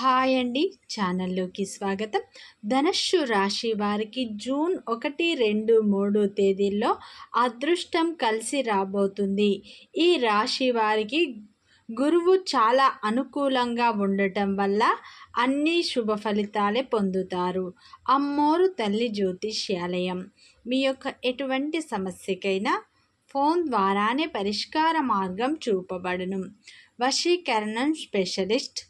Hi అండి. ఛానల్లోకి స్వాగతం. ధనస్సు రాశి వారికి జూన్ ఒకటి రెండు మూడు తేదీల్లో అదృష్టం కలిసి రాబోతుంది. ఈ రాశి వారికి గురువు చాలా అనుకూలంగా ఉండటం వల్ల అన్ని శుభ ఫలితాలే పొందుతారు. అమ్మోరు తల్లి జ్యోతిష్యాలయం. మీ యొక్క ఎటువంటి సమస్యకైనా ఫోన్ ద్వారానే పరిష్కార మార్గం చూపబడును. వశీకరణం స్పెషలిస్ట్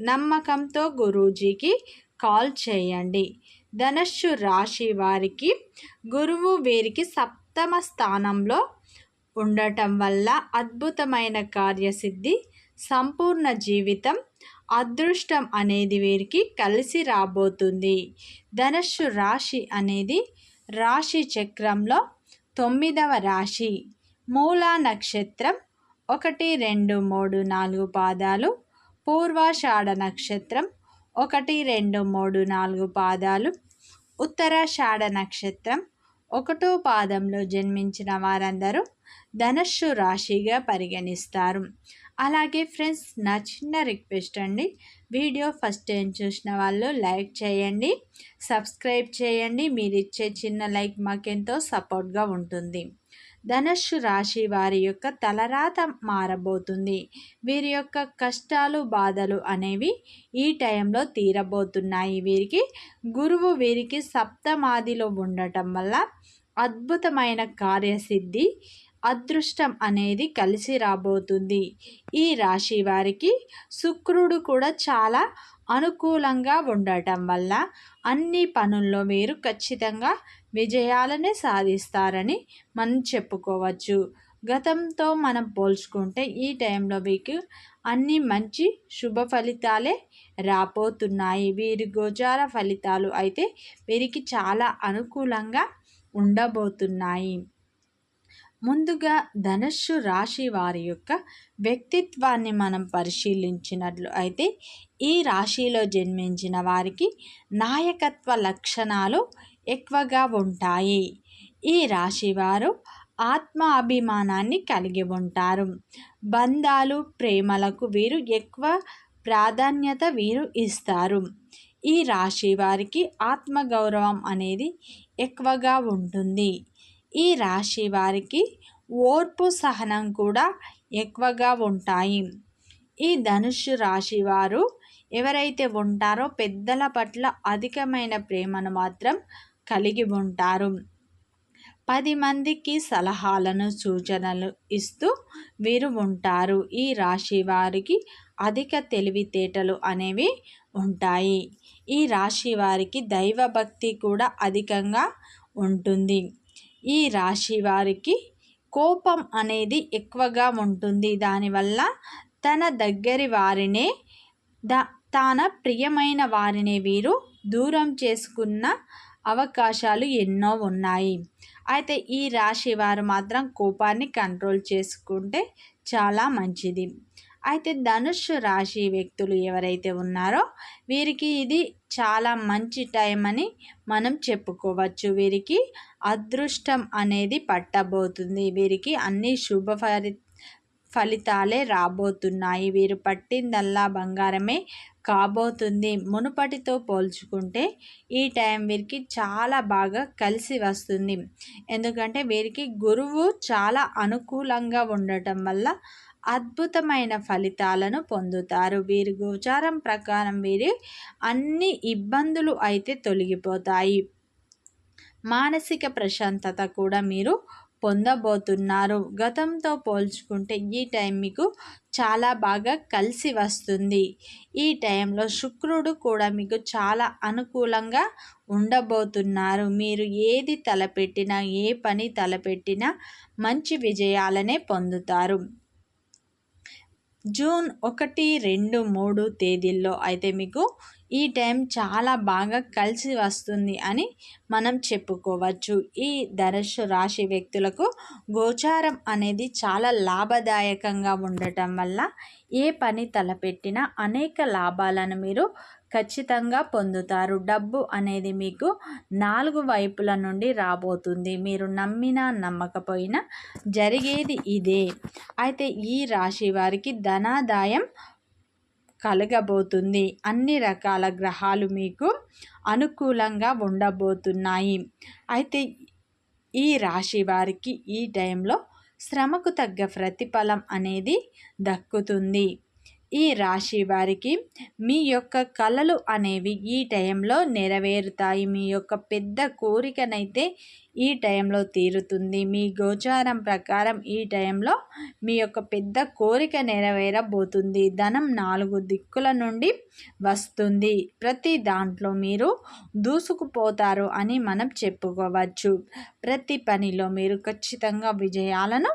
నమ్మకంతో గురూజీకి కాల్ చేయండి. ధనస్సు రాశి వారికి గురువు వీరికి సప్తమ స్థానంలో ఉండటం వల్ల అద్భుతమైన కార్యసిద్ధి సంపూర్ణ జీవితం అదృష్టం అనేది వీరికి కలిసి రాబోతుంది. ధనస్సు రాశి అనేది రాశి చక్రంలో తొమ్మిదవ రాశి. మూలా నక్షత్రం ఒకటి రెండు మూడు నాలుగు పాదాలు పూర్వాషాఢ నక్షత్రం ఒకటి రెండు మూడు నాలుగు పాదాలు. ఉత్తరాషాఢ నక్షత్రం ఒకటో పాదంలో జన్మించిన వారందరూ ధనస్సు రాశిగా పరిగణిస్తారు. అలాగే ఫ్రెండ్స్ నా చిన్న రిక్వెస్ట్ అండి వీడియో ఫస్ట్ టైం చూసిన వాళ్ళు లైక్ చేయండి సబ్స్క్రైబ్ చేయండి. మీరు ఇచ్చే చిన్న లైక్ మాకెంతో సపోర్ట్గా ఉంటుంది. ధనస్సు రాశి వారి యొక్క తలరాత మారబోతుంది. వీరి యొక్క కష్టాలు బాధలు అనేవి ఈ టైంలో తీరబోతున్నాయి. వీరికి గురువు వీరికి సప్తమాదిలో ఉండటం వల్ల అద్భుతమైన కార్యసిద్ధి అదృష్టం అనేది కలిసి రాబోతుంది. ఈ రాశి వారికి శుక్రుడు కూడా చాలా అనుకూలంగా ఉండటం వల్ల అన్ని పనుల్లో మీరు ఖచ్చితంగా విజయాలనే సాధిస్తారని మనం చెప్పుకోవచ్చు. గతంతో మనం పోల్చుకుంటే ఈ టైంలో మీకు అన్ని మంచి శుభ ఫలితాలే రాబోతున్నాయి. వీరి గోచార ఫలితాలు అయితే వీరికి చాలా అనుకూలంగా ఉండబోతున్నాయి. ముందుగా ధనుస్సు రాశి వారి యొక్క వ్యక్తిత్వాన్ని మనం పరిశీలించినట్లు అయితే ఈ రాశిలో జన్మించిన వారికి నాయకత్వ లక్షణాలు ఎక్కువగా ఉంటాయి. ఈ రాశివారు ఆత్మ అభిమానాన్ని కలిగి ఉంటారు. బంధాలు ప్రేమలకు వీరు ఎక్కువ ప్రాధాన్యత వీరు ఇస్తారు. ఈ రాశి వారికి ఆత్మగౌరవం అనేది ఎక్కువగా ఉంటుంది. ఈ రాశి వారికి ఓర్పు సహనం కూడా ఎక్కువగా ఉంటాయి. ఈ ధనుషు రాశి వారు ఎవరైతే ఉంటారో పెద్దల పట్ల అధికమైన ప్రేమను మాత్రం కలిగి ఉంటారు. పది మందికి సలహాలను సూచనలు ఇస్తూ వీరు ఉంటారు. ఈ రాశి వారికి అధిక తెలివితేటలు అనేవి ఉంటాయి. ఈ రాశి వారికి దైవభక్తి కూడా అధికంగా ఉంటుంది. ఈ రాశి వారికి కోపం అనేది ఎక్కువగా ఉంటుంది. దానివల్ల తన దగ్గరి వారినే ద తన ప్రియమైన వారిని వీరు దూరం చేసుకున్న అవకాశాలు ఎన్నో ఉన్నాయి. అయితే ఈ రాశి వారు మాత్రం కోపాన్ని కంట్రోల్ చేసుకుంటే చాలా మంచిది. అయితే ధనుష్ రాశి వ్యక్తులు ఎవరైతే ఉన్నారో వీరికి ఇది చాలా మంచి టైం అని మనం చెప్పుకోవచ్చు. వీరికి అదృష్టం అనేది పట్టబోతుంది. వీరికి అన్ని శుభ ఫలి ఫలితాలే రాబోతున్నాయి. వీరు పట్టిందల్లా బంగారమే కాబోతుంది. మునుపటితో పోల్చుకుంటే ఈ టైం వీరికి చాలా బాగా కలిసి వస్తుంది. ఎందుకంటే వీరికి గురువు చాలా అనుకూలంగా ఉండటం వల్ల అద్భుతమైన ఫలితాలను పొందుతారు. వీరి గోచారం ప్రకారం వీరి అన్ని ఇబ్బందులు అయితే తొలగిపోతాయి. మానసిక ప్రశాంతత కూడా మీరు పొందబోతున్నారు. గతంతో పోల్చుకుంటే ఈ టైం మీకు చాలా బాగా కలిసి వస్తుంది. ఈ టైంలో శుక్రుడు కూడా మీకు చాలా అనుకూలంగా ఉండబోతున్నారు. మీరు ఏది తలపెట్టినా ఏ పని తలపెట్టినా మంచి విజయాలనే పొందుతారు. జూన్ ఒకటి రెండు మూడు తేదీల్లో అయితే మీకు ఈ టైం చాలా బాగా కలిసి వస్తుంది అని మనం చెప్పుకోవచ్చు. ఈ ధనుసు రాశి వ్యక్తులకు గోచారం అనేది చాలా లాభదాయకంగా ఉండటం వల్ల ఏ పని తలపెట్టినా అనేక లాభాలను మీరు ఖచ్చితంగా పొందుతారు. డబ్బు అనేది మీకు నాలుగు వైపుల నుండి రాబోతుంది. మీరు నమ్మినా నమ్మకపోయినా జరిగేది ఇదే. అయితే ఈ రాశి వారికి ధనాదాయం కలగబోతుంది. అన్ని రకాల గ్రహాలు మీకు అనుకూలంగా ఉండబోతున్నాయి. అయితే ఈ రాశి వారికి ఈ టైంలో శ్రమకు తగ్గ ప్రతిఫలం అనేది దక్కుతుంది. ఈ రాశి వారికి మీ యొక్క కళలు అనేవి ఈ టైంలో నెరవేరుతాయి. మీ యొక్క పెద్ద కోరికనైతే ఈ టైంలో తీరుతుంది. మీ గోచారం ప్రకారం ఈ టైంలో మీ యొక్క పెద్ద కోరిక నెరవేరబోతుంది. ధనం నాలుగు దిక్కుల నుండి వస్తుంది. ప్రతి దాంట్లో మీరు దూసుకుపోతారు అని మనం చెప్పుకోవచ్చు. ప్రతి పనిలో మీరు ఖచ్చితంగా విజయాలను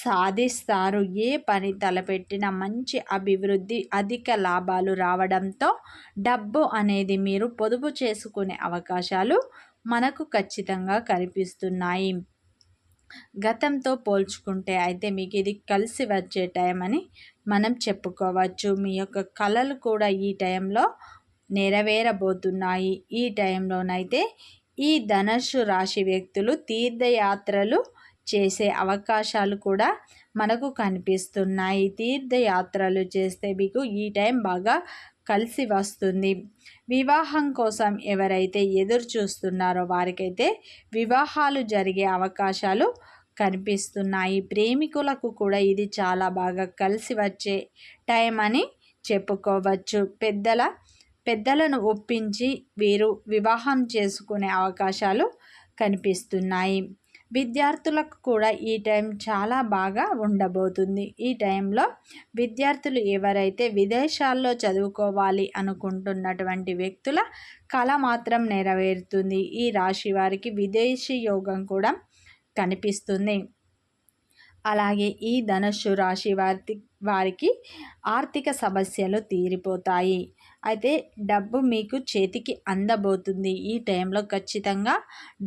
సాధిస్తారు. ఏ పని తలపెట్టిన మంచి అభివృద్ధి అధిక లాభాలు రావడంతో డబ్బు అనేది మీరు పొదుపు చేసుకునే అవకాశాలు మనకు ఖచ్చితంగా కనిపిస్తున్నాయి. గతంతో పోల్చుకుంటే అయితే మీకు ఇది కలిసి వచ్చే టైం అని మనం చెప్పుకోవచ్చు. మీ యొక్క కళలు కూడా ఈ టైంలో నెరవేరబోతున్నాయి. ఈ టైంలోనైతే ఈ ధనుషు రాశి వ్యక్తులు తీర్థయాత్రలు చేసే అవకాశాలు కూడా మనకు కనిపిస్తున్నాయి. తీర్థయాత్రలు చేస్తే మీకు ఈ టైం బాగా కలిసి వస్తుంది. వివాహం కోసం ఎవరైతే ఎదురు చూస్తున్నారో వారికైతే వివాహాలు జరిగే అవకాశాలు కనిపిస్తున్నాయి. ప్రేమికులకు కూడా ఇది చాలా బాగా కలిసి వచ్చే టైం అని చెప్పుకోవచ్చు. పెద్దల పెద్దలను ఒప్పించి వీరు వివాహం చేసుకునే అవకాశాలు కనిపిస్తున్నాయి. విద్యార్థులకు కూడా ఈ టైం చాలా బాగా ఉండబోతుంది. ఈ టైంలో విద్యార్థులు ఎవరైతే విదేశాల్లో చదువుకోవాలి అనుకుంటున్నటువంటి వ్యక్తుల కళ మాత్రం నెరవేరుతుంది. ఈ రాశి వారికి విదేశీ యోగం కూడా కనిపిస్తుంది. అలాగే ఈ ధనుస్సు రాశి వారి వారికి ఆర్థిక సమస్యలు తీరిపోతాయి. అయితే డబ్బు మీకు చేతికి అందబోతుంది. ఈ టైంలో ఖచ్చితంగా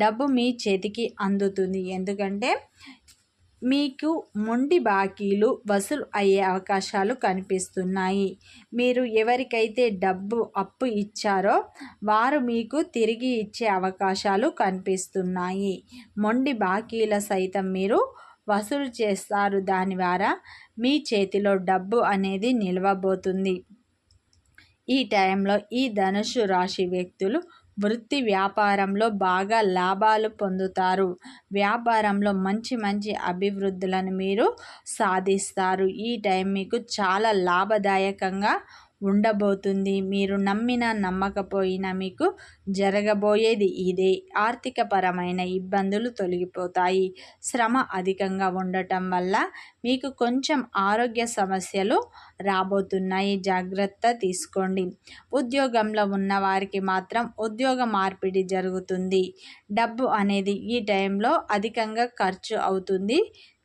డబ్బు మీ చేతికి అందుతుంది. ఎందుకంటే మీకు మొండి బాకీలు వసూలు అయ్యే అవకాశాలు కనిపిస్తున్నాయి. మీరు ఎవరికైతే డబ్బు అప్పు ఇచ్చారో వారు మీకు తిరిగి ఇచ్చే అవకాశాలు కనిపిస్తున్నాయి. మొండి బాకీల సైతం మీరు వసూలు చేస్తారు. దాని ద్వారా మీ చేతిలో డబ్బు అనేది నిలవబోతుంది. ఈ టైంలో ఈ ధనుసు రాశి వ్యక్తులు వృత్తి వ్యాపారంలో బాగా లాభాలు పొందుతారు. వ్యాపారంలో మంచి మంచి అభివృద్ధులను మీరు సాధిస్తారు. ఈ టైం మీకు చాలా లాభదాయకంగా ఉండబోతుంది. మీరు నమ్మిన నమ్మకపోయినా మీకు జరగబోయేది ఇదే. ఆర్థికపరమైన ఇబ్బందులు తొలగిపోతాయి. శ్రమ అధికంగా ఉండటం వల్ల మీకు కొంచెం ఆరోగ్య సమస్యలు రాబోతున్నాయి. జాగ్రత్త తీసుకోండి. ఉద్యోగంలో ఉన్న వారికి మాత్రం ఉద్యోగ మార్పిడి జరుగుతుంది. డబ్బు అనేది ఈ టైంలో అధికంగా ఖర్చు అవుతుంది.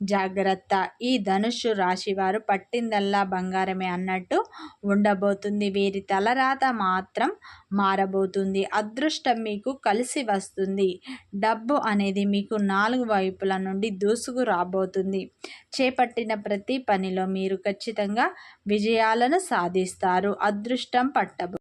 జాగ్రత్త. ఈ ధనుషు రాశి వారు పట్టిందల్లా బంగారమే అన్నట్టు ఉండబోతుంది. వీరి తలరాత మాత్రం మారబోతుంది. అదృష్టం మీకు కలిసి వస్తుంది. డబ్బు అనేది మీకు నాలుగు వైపుల నుండి దూసుకు రాబోతుంది. పట్టిన ప్రతి పనిలో మీరు ఖచ్చితంగా విజయాలను సాధిస్తారు. అదృష్టం పట్టబో